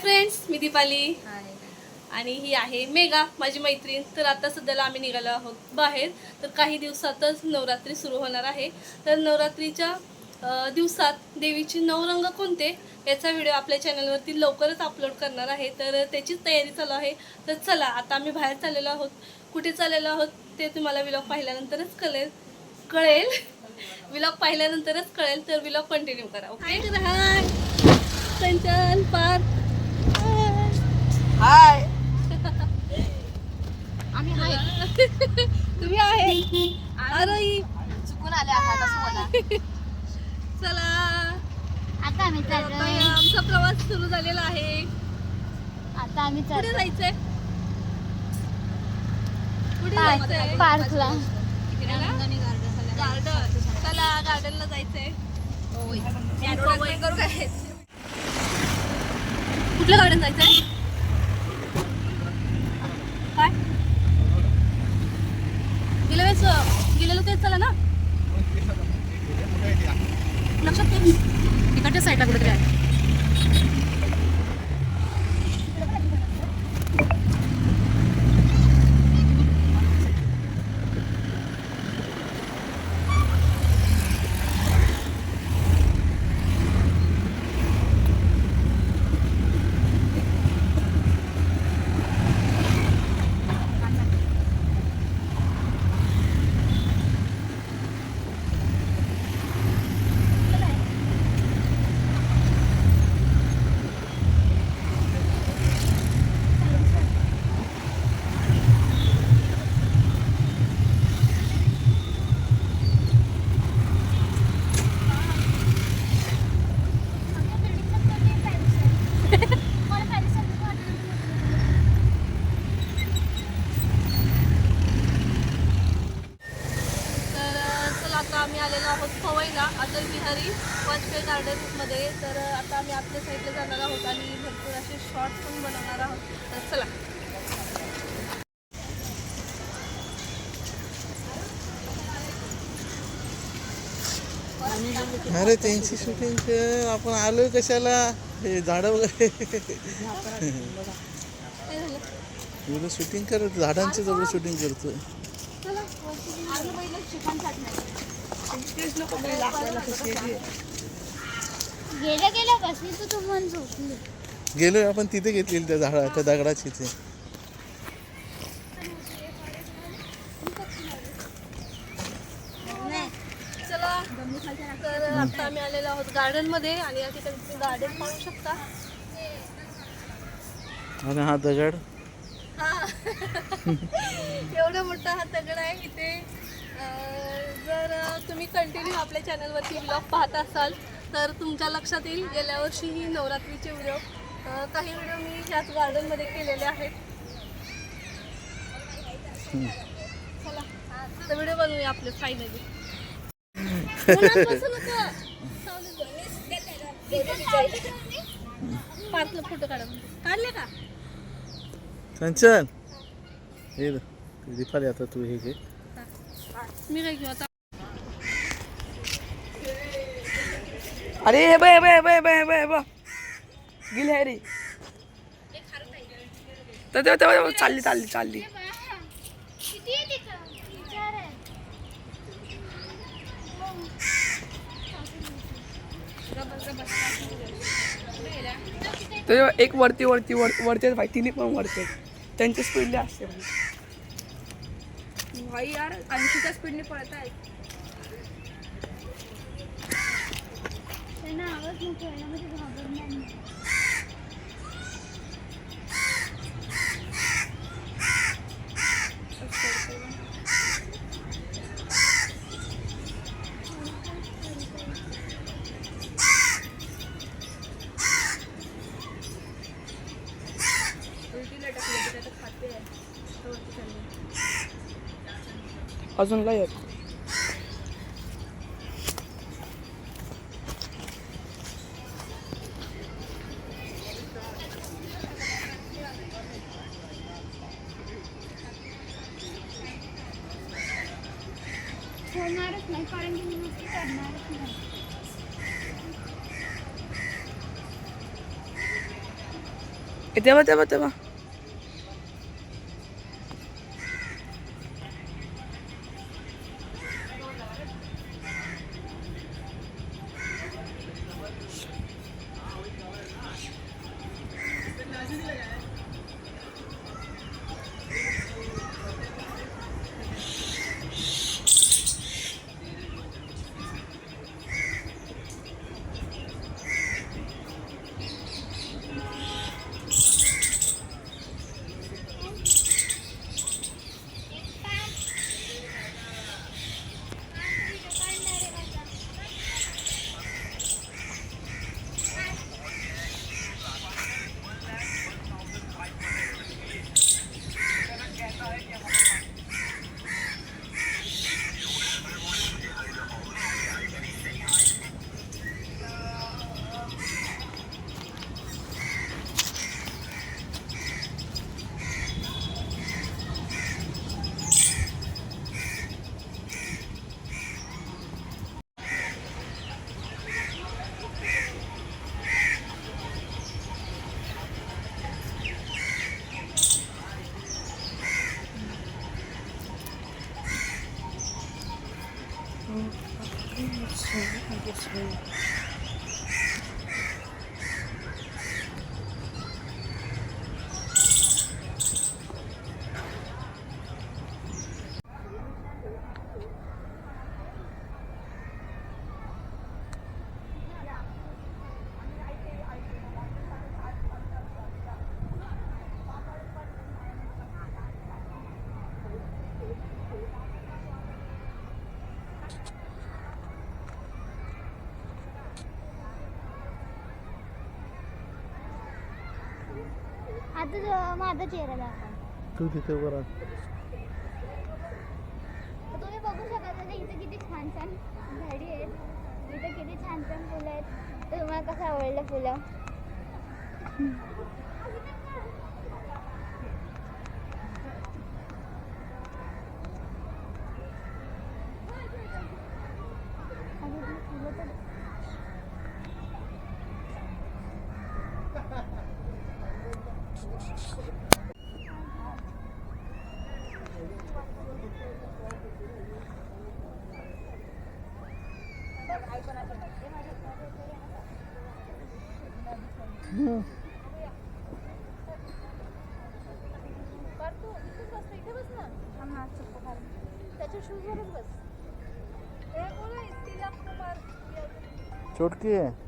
Friends मी दीपाली. आणि ही आहे mega माझी मैत्रीण. तर आता सध्याला आम्ही निघालो आहोत बाहेर. तर काही दिवसातच नवरात्री सुरू होणार आहे. तर नवरात्रीच्या दिवसात देवीचे नऊ रंग कोणते याचा व्हिडिओ आपल्या चॅनलवरती लवकरच अपलोड करणार आहे. तर त्याचीच तयारी चालू आहे. तर चला आता आम्ही बाहेर चाललेलो आहोत. कुठे चाललेलो आहोत ते तुम्हाला व्लॉग पाहिल्यानंतरच कळेल. कळेल. व्लॉग पाहिल्यानंतरच कळेल. तर व्लॉग कंटिन्यू करा okay hi Sanchal Parth hi. आम्ही आहे तुम्ही आहे? अरे. चुकून आले आहात असं मला चला. आता आम्ही चाललोय. आमचा प्रवास सुरू झालेला आहे. आता आम्ही कुठे जायचंय? कुठे पार्क- जायचंय? पार्कला. गार्डन. चला गार्डनला जायचंय. करू काय? कुठलं गार्डन जायचंय काय गेल्या तेच चला ना. लक्षात नाही तिकडच्या साईडला कुठेतरी आहे तर अ, चला आता आम्ही आलेलो आहोत पवईला अटल बिहारी वाजपेयी गार्डनमध्ये तर आता आम्ही आपल्या साईडला जाणार आहोत आणि भरपूर असे शॉर्ट्स पण बनवणार आहोत. तर चला. अरे त्यांची शूटिंग आपण आलोय कशाला? हे झाडं वगैरे. एवढं शूटिंग करत झाडांचे जवळ शूटिंग करतोय. चिकन गेल्या गेल्या बसली तू तू मन झोपली. गेलोय आपण तिथे घेतलेली त्या झाडा त्या दगडाची ते चला तर आता आम्ही आलेलो आहोत गार्डनमध्ये आणि या ठिकाणी तुम्ही गार्डन पाहू शकता. आणि हा दगड? हा. एवढा मोठा हा दगड आहे इथे. अं, जर तुम्ही कंटिन्यू आपल्या चॅनलवरती ब्लॉग पाहत असाल तर तुमच्या लक्षात येईल गेल्या वर्षी ही नवरात्रीचे व्हिडिओ. काही व्हिडिओ मी ह्याच गार्डनमध्ये केलेले आहेत. चला तर व्हिडिओ बनवूया आपले फायनली फोटो काढा काढले का? चंचल! हे द- दीपाली आता तू हे घे. मी काय घेऊ आता? अरे हे बे बे बे बे बे बा गेली आहे रे तर तेव्हा तेव्हा चालली चालली चालली. तर एक वरती वरती वर वरते भाई तिने पण वरते त्यांच्या स्पीडने असते भाई. यार ऐंशीच्या स्पीडने पळत आहे त्यांना आवाज नको आहे ना म्हणजे घाबरणार नाही. अजून लय आहेत. नाही कारण की मी नुसती नाही. तेव्हा तेव्हा तेव्हा आता जो- माझा चेहरा दाखवा. तू तिथे उभं राहा. तर तुम्ही बघू शकता ना इथे किती छान छान झाडी आहेत. इथे किती छान छान फुलं आहेत. तर तुम्हाला कसं आवडलं फुलं अरे ती फुलं तर छोटकी शूजवरच बस आहे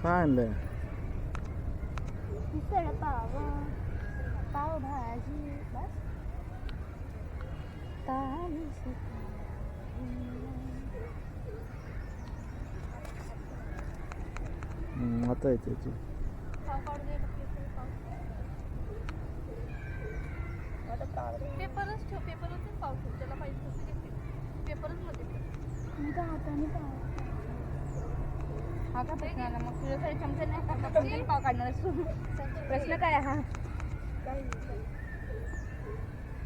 काय आणलंय मिसळ पाव पावभाजी बस. ताली हम्म, आता येते तू. पेपरच ठेव पेपरच पाव ठेव त्याला पाहिजे तसं घेते. पेपरच मध्ये. मी का हाताने पाव. हा का प्रश्न आला. मग तुझ्यासाठी चमचा नाही का? चमच्याने पाव काढणार तू प्रश्न काय हा?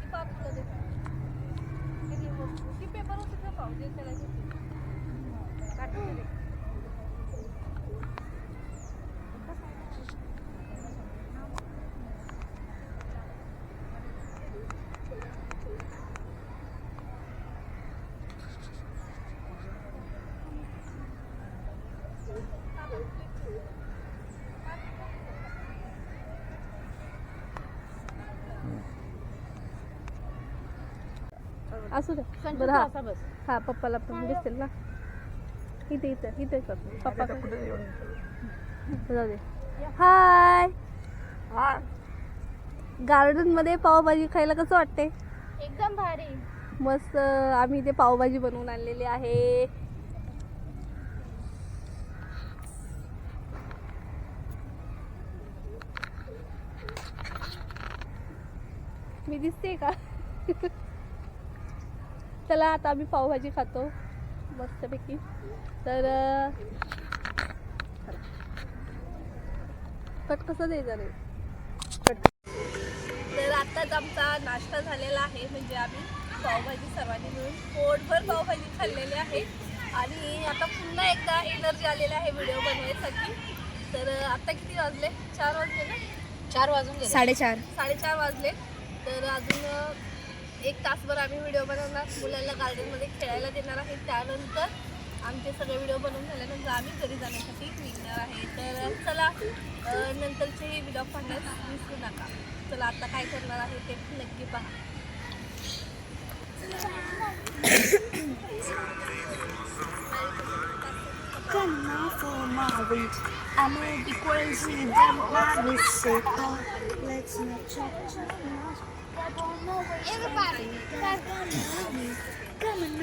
पेपर होते का देते. किती पाव जे त्याला घेते. काढून दे. असू दे. बरं हा. हा पप्पाला पण दिसतील ना. इथे इथे इथे कर. पप्पा जाऊ दे. हाय. गार्डनमध्ये पावभाजी खायला कसं वाटते एकदम भारी. मस्त. आम्ही इथे पावभाजी बनवून आणलेली आहे. मी दिसते का? चला आता आम्ही पावभाजी खातो. मस्तपैकी. तर कट कसं द्यायचं रे? कट. तर आताच आमचा नाश्ता झालेला आहे. म्हणजे आम्ही पावभाजी सर्वांनी मिळून पोटभर पावभाजी खाल्ली खाल्लेले आहे. आणि आता पुन्हा एकदा एनर्जी आलेली आहे व्हिडिओ बनवायसाठी. तर अं, आता किती वाजले? चार वाजले ना? चार वाजून साडेचार. साडेचार वाजले. तर अजून एक तासभर आम्ही व्हिडिओ बनवणार. मुलांना गार्डनमध्ये खेळायला देणार आहे. त्यानंतर आमचे सगळे व्हिडिओ बनवून झाल्यानंतर आम्ही घरी जाण्यासाठी निघणार आहे. तर चला अं, नंतरचे व्हिडिओ पाहण्यास विसरू नका. चला आता काय करणार आहे ते नक्की पहा. Everybody, Everybody, everybody, come on.